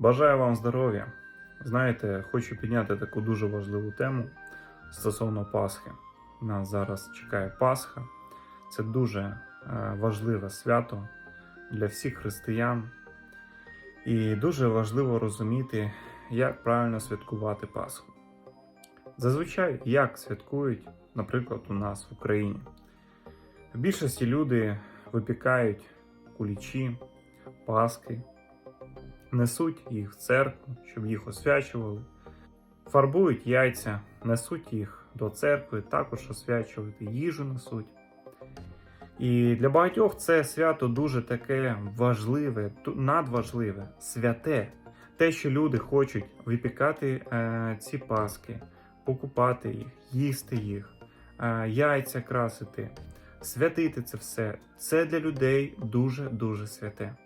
Бажаю вам здоров'я. Знаєте, хочу підняти таку дуже важливу тему стосовно Пасхи. Нас зараз чекає Пасха. Це дуже е, важливе свято для всіх християн. І дуже важливо розуміти, як правильно святкувати Пасху. Зазвичай як святкують, наприклад, у нас в Україні. В більшості люди випікають кулічі, паски, несуть їх в церкву, щоб їх освячували, фарбують яйця, несуть їх до церкви, також освячувати, їжу несуть. І для багатьох це свято дуже таке важливе, надважливе, святе. Те, що люди хочуть випікати е, ці паски, покупати їх, їсти їх, е, яйця красити, святити це все. Це для людей дуже-дуже святе.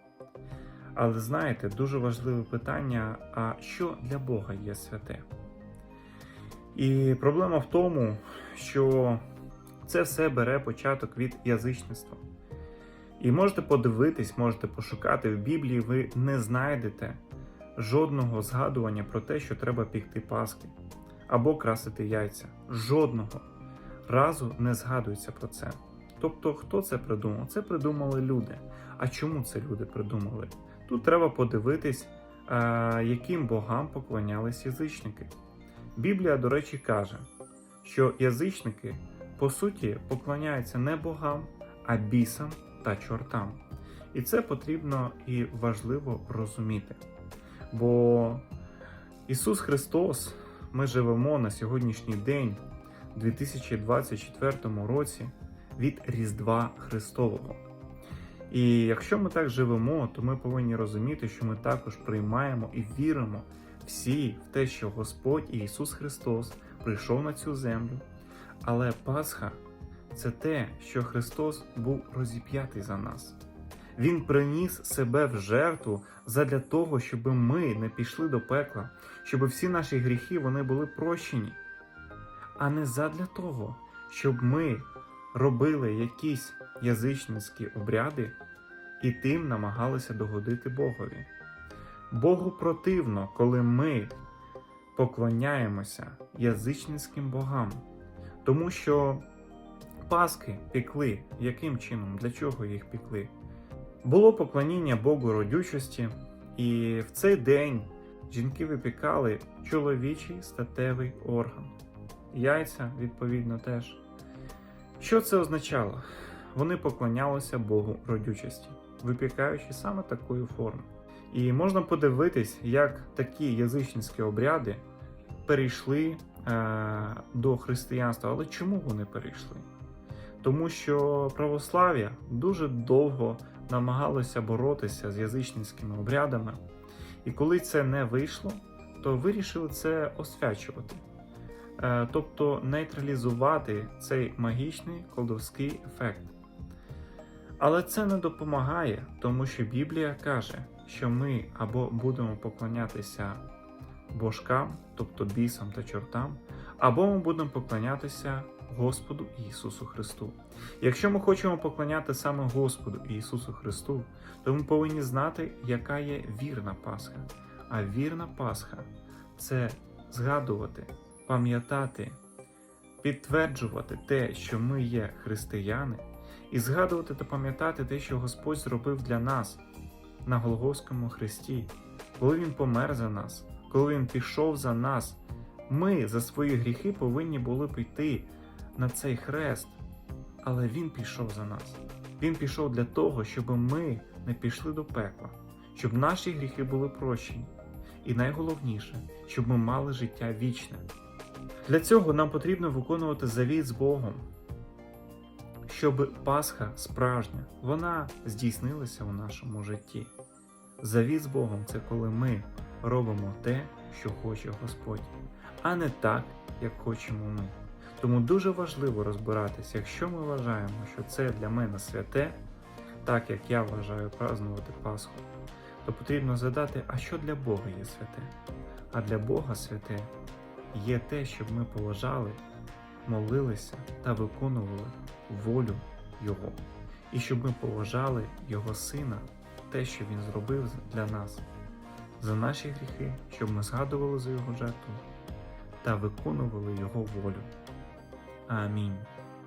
Але знаєте, дуже важливе питання: а що для Бога є святе? І проблема в тому, що це все бере початок від язичництва. І можете подивитись, можете пошукати в Біблії, ви не знайдете жодного згадування про те, що треба пікти паски або красити яйця. Жодного разу не згадується про це. Тобто, хто це придумав? Це придумали люди. А чому це люди придумали? Тут треба подивитись, е, яким богам поклонялись язичники. Біблія, до речі, каже, що язичники по суті поклоняються не богам, а бісам та чортам. І це потрібно і важливо розуміти. Бо Ісус Христос, ми живемо на сьогоднішній день, у 2024 році, від Різдва Христового. І якщо ми так живемо, то ми повинні розуміти, що ми також приймаємо і віримо всі в те, що Господь Ісус Христос прийшов на цю землю. Але Пасха це те, що Христос був розіп'ятий за нас. Він приніс себе в жертву задля того, щоб ми не пішли до пекла, щоб всі наші гріхи вони були прощені, а не задля того, щоб ми робили якісь язичницькі обряди і тим намагалися догодити Богові. Богу противно, коли ми поклоняємося язичницьким богам, тому що Паски пекли. Яким чином? Для чого їх пекли? Було поклоніння Богу родючості, і в цей день жінки випікали чоловічий статевий орган. Яйця, відповідно, теж. Що це означало? Вони поклонялися Богу родючості, випікаючи саме такої форми. І можна подивитись, як такі язичницькі обряди перейшли е, до християнства. Але чому вони перейшли? Тому що православ'я дуже довго намагалося боротися з язичницькими обрядами, і коли це не вийшло, то вирішили це освячувати, Е, тобто нейтралізувати цей магічний колдовський ефект. Але це не допомагає, тому що Біблія каже, що ми або будемо поклонятися божкам, тобто бісам та чортам, або ми будемо поклонятися Господу Ісусу Христу. Якщо ми хочемо поклоняти саме Господу Ісусу Христу, то ми повинні знати, яка є вірна Пасха. А вірна Пасха це згадувати, пам'ятати, підтверджувати те, що ми є християни, і згадувати та пам'ятати те, що Господь зробив для нас на Голгофському Христі, коли Він помер за нас, коли Він пішов за нас. Ми за свої гріхи повинні були піти на цей хрест, але Він пішов за нас. Він пішов для того, щоб ми не пішли до пекла, щоб наші гріхи були прощені. І найголовніше, щоб ми мали життя вічне. Для цього нам потрібно виконувати завіт з Богом, щоб Пасха справжня, вона здійснилася у нашому житті. Завіт з Богом це коли ми робимо те, що хоче Господь, а не так, як хочемо ми. Тому дуже важливо розбиратися, якщо ми вважаємо, що це для мене святе, так як я вважаю празднувати Пасху, то потрібно задати, а що для Бога є святе? А для Бога святе є те, щоб ми поважали, молилися та виконували волю Його, і щоб ми поважали Його Сина, те, що Він зробив для нас. за наші гріхи, щоб ми згадували за Його жертву та виконували Його волю. Амінь.